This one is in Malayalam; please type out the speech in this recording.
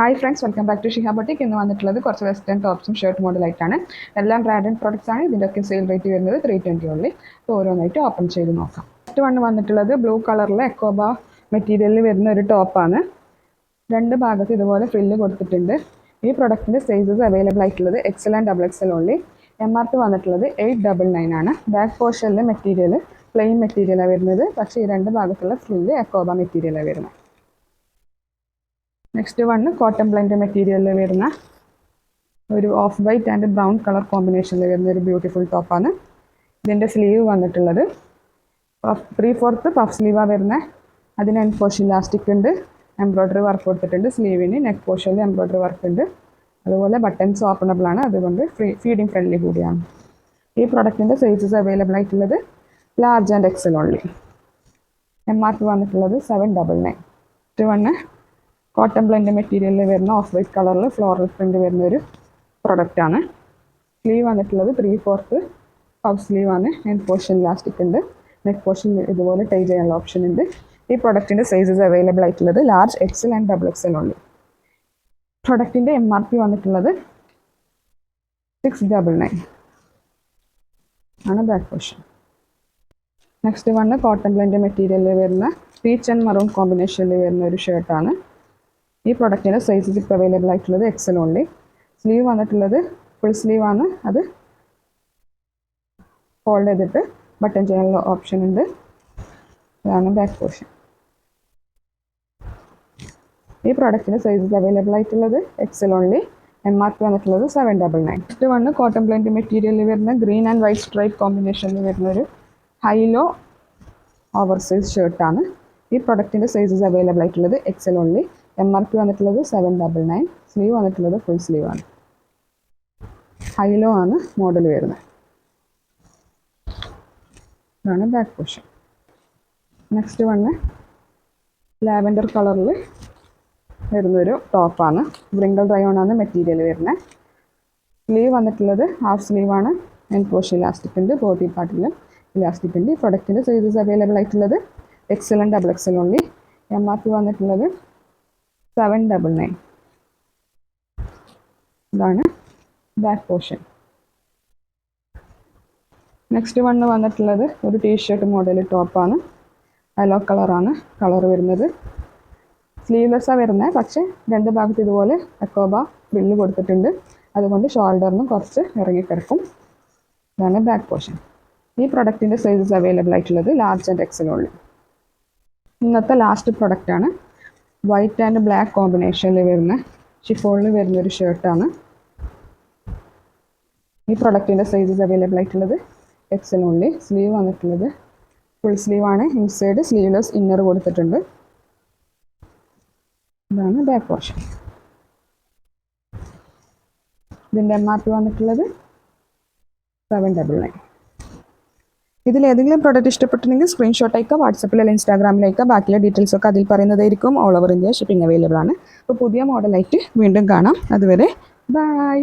Hi friends welcome back to Shiha boutique ഇന്ന് വന്നിട്ടുള്ളത് കുറച്ച് വെസ്റ്റേൺ ടോപ്സും ഷർട്ട് മോഡലായിട്ടാണ് എല്ലാം ബ്രാൻഡഡ് പ്രോഡക്ട്സ് ആണ്. ഇതിന്റെയൊക്കെ സെയിൽ റേറ്റ് വരുന്നത് ത്രീ ട്വന്റി ഉള്ളി അപ്പോൾ ഓരോന്നായിട്ട് ഓപ്പൺ ചെയ്ത് നോക്കാം. ഫസ്റ്റ് വൺ വന്നിട്ടുള്ളത് ബ്ലൂ കളറിലെ എക്കോബ മെറ്റീരിയലിൽ വരുന്ന ഒരു ടോപ്പാണ് രണ്ട് ഭാഗത്ത് ഇതുപോലെ ഫ്രില്ല് കൊടുത്തിട്ടുണ്ട്. ഈ പ്രൊഡക്റ്റിന്റെ സൈസസ് അവൈലബിൾ ആയിട്ടുള്ളത് എക്സൽ ആൻഡ് ഡബിൾ എക്സൽ ഉള്ളി എം ആർ പി വന്നിട്ടുള്ളത് എയ്റ്റ് ഡബിൾ നയൻ ആണ്. ബാക്ക് പോർഷനിലെ മെറ്റീരിയൽ പ്ലെയിൻ മെറ്റീരിയലാണ് വരുന്നത്. പക്ഷേ ഈ രണ്ട് ഭാഗത്തുള്ള ഫ്രില്ല് എക്കോബ മെറ്റീരിയലാണ് വരുന്നത്. നെക്സ്റ്റ് വണ്ണ് കോട്ടൺ ബ്ലെൻഡ് മെറ്റീരിയലിൽ വരുന്ന ഒരു off white and brown colour കോമ്പിനേഷനിൽ വരുന്ന ഒരു ബ്യൂട്ടിഫുൾ ടോപ്പാണ് ഇതിന്റെ സ്ലീവ് വന്നിട്ടുള്ളത്. ത്രീ ഫോർത്ത് പഫ് സ്ലീവാണ് വരുന്നത് അതിന് എൻ പോർഷൻ ഇലാസ്റ്റിക് ഉണ്ട്. എംബ്രോയ്ഡറി വർക്ക് കൊടുത്തിട്ടുണ്ട് സ്ലീവിന് നെക്ക് പോർഷനിൽ എംബ്രോയ്ഡറി വർക്ക് ഉണ്ട്. അതുപോലെ ബട്ടൺസ് ഓപ്പണബിൾ ആണ്. അതുകൊണ്ട് ഫ്രീ ഫീഡിങ് ഫ്രണ്ട്ലി കൂടിയാണ്. ഈ പ്രൊഡക്റ്റിന്റെ സൈസസ് അവൈലബിൾ ആയിട്ടുള്ളത് large and XL only M R P വന്നിട്ടുള്ളത് സെവൻ ഡബിൾ നയൻ ടു വണ്ണ് കോട്ടൺ ബ്ലെൻഡ് മെറ്റീരിയലിൽ വരുന്ന ഓഫ് വൈറ്റ് കളറിൽ ഫ്ലോറൽ പ്രിന്റ് വരുന്ന ഒരു പ്രൊഡക്റ്റാണ് സ്ലീവ് വന്നിട്ടുള്ളത് ത്രീ ഫോർത്ത് പഫ് സ്ലീവാണ് നെക്ക് പോർഷൻ ഇലാസ്റ്റിക് ഉണ്ട്. നെക്ക് പോർഷൻ ഇതുപോലെ ടൈ ചെയ്യാനുള്ള ഓപ്ഷൻ ഉണ്ട്. ഈ പ്രൊഡക്റ്റിന്റെ സൈസസ് അവൈലബിൾ ആയിട്ടുള്ളത് large XL and double XL ഉള്ളു പ്രൊഡക്റ്റിന്റെ എം ആർ പി വന്നിട്ടുള്ളത് സിക്സ് ഡബിൾ നയൻ ആണ് back portion next one cotton blend മെറ്റീരിയലിൽ വരുന്ന പീച്ച് ആൻഡ് മറൂൺ കോമ്പിനേഷനിൽ വരുന്ന ഒരു ഷർട്ടാണ് ഈ പ്രൊഡക്റ്റിന്റെ സൈസസ് ഇപ്പോൾ അവൈലബിൾ ആയിട്ടുള്ളത് എക്സൽ ഓൺലി സ്ലീവ് വന്നിട്ടുള്ളത് ഫുൾ സ്ലീവ് ആണ്. അത് ഫോൾഡ് ചെയ്തിട്ട് ബട്ടൺ ചെയ്യാനുള്ള ഓപ്ഷൻ ഉണ്ട്. ഇതാണ് ബാക്ക് പോർഷൻ ഈ പ്രോഡക്റ്റിന്റെ സൈസസ് അവൈലബിൾ ആയിട്ടുള്ളത് XL only M R P വന്നിട്ടുള്ളത് seven double nine next one cotton blend മെറ്റീരിയലിൽ വരുന്ന ഗ്രീൻ ആൻഡ് വൈറ്റ് സ്ട്രൈപ്പ് കോമ്പിനേഷനിൽ വരുന്ന ഒരു ഹൈലോ ഓവർ സൈസ് ഷർട്ടാണ് ഈ പ്രൊഡക്റ്റിന്റെ സൈസസ് അവൈലബിൾ ആയിട്ടുള്ളത് XL only M R P വന്നിട്ടുള്ളത് സെവൻ ഡബിൾ നയൻ സ്ലീവ് വന്നിട്ടുള്ളത് ഫുൾ സ്ലീവ് ആണ്. ഹൈലോ ആണ് മോഡൽ വരുന്നത്. ഇതാണ് back portion next one lavender കളറിൽ വരുന്നൊരു ടോപ്പാണ് ബ്രിങ്കൽ റയോൺ ആണ് മെറ്റീരിയൽ വരുന്നത്. സ്ലീവ് വന്നിട്ടുള്ളത് ഹാഫ് സ്ലീവ് ആണ്. എൻ പോർഷൻ ഇലാസ്റ്റിക് ഉണ്ട് ബോഡി പാർട്ടിലും ഇലാസ്റ്റിക് ഉണ്ട്. ഈ പ്രൊഡക്റ്റിന്റെ സൈസസ് അവൈലബിൾ ആയിട്ടുള്ളത് XL and double XL only M R P വന്നിട്ടുള്ളത് സെവൻ ഡബിൾ നയൻ ഇതാണ് ബാക്ക് പോർഷൻ നെക്സ്റ്റ് വണ്ണ് വന്നിട്ടുള്ളത് ഒരു ടീഷർട്ട് മോഡൽ ടോപ്പാണ് അലോ കളറാണ് കളർ വരുന്നത്. സ്ലീവ്ലെസ്സാണ് വരുന്നത് പക്ഷേ രണ്ട് ഭാഗത്ത് ഇതുപോലെ അക്കോബ ബില്ല് കൊടുത്തിട്ടുണ്ട്. അതുകൊണ്ട് ഷോൾഡറിനും കുറച്ച് ഇറങ്ങിക്കിടക്കും. ഇതാണ് ബാക്ക് പോർഷൻ ഈ പ്രൊഡക്റ്റിന്റെ സൈസസ് അവൈലബിൾ ആയിട്ടുള്ളത് ലാർജ് ആൻഡ് എക്സൽ ഉള്ളു ഇന്നത്തെ ലാസ്റ്റ് പ്രൊഡക്റ്റാണ് വൈറ്റ് ആൻഡ് ബ്ലാക്ക് കോമ്പിനേഷനിൽ വരുന്ന ഷിഫോണിൽ വരുന്ന ഒരു ഷർട്ടാണ് ഈ പ്രൊഡക്റ്റിന്റെ സൈസസ് അവൈലബിൾ ആയിട്ടുള്ളത് എക്സിനുള്ളിൽ സ്ലീവ് വന്നിട്ടുള്ളത്. ഫുൾ സ്ലീവ് ആണ്. ഇൻസൈഡ് സ്ലീവ്ലെസ് ഇന്നർ കൊടുത്തിട്ടുണ്ട്. ഇതാണ് ബാക്ക് പോർഷൻ ഇതിന്റെ എം ആർ പി വന്നിട്ടുള്ളത് സെവൻ ഡബിൾ നയൻ ഇതിൽ ഏതെങ്കിലും പ്രോഡക്റ്റ് ഇഷ്ടപ്പെട്ടിട്ടുണ്ടെങ്കിൽ സ്ക്രീൻഷോട്ട് അയക്കുക വാട്സപ്പിൽ അല്ലെങ്കിൽ ഇൻസ്റ്റാഗ്രാമിൽ ബാക്കിയുള്ള ഡീറ്റെയിൽസ് ഒക്കെ അതിൽ പറയുന്നതായിരിക്കും. All over India shipping available ആണ്. അപ്പോൾ പുതിയ മോഡലായിട്ട് വീണ്ടും കാണാം. അതുവരെ ബൈ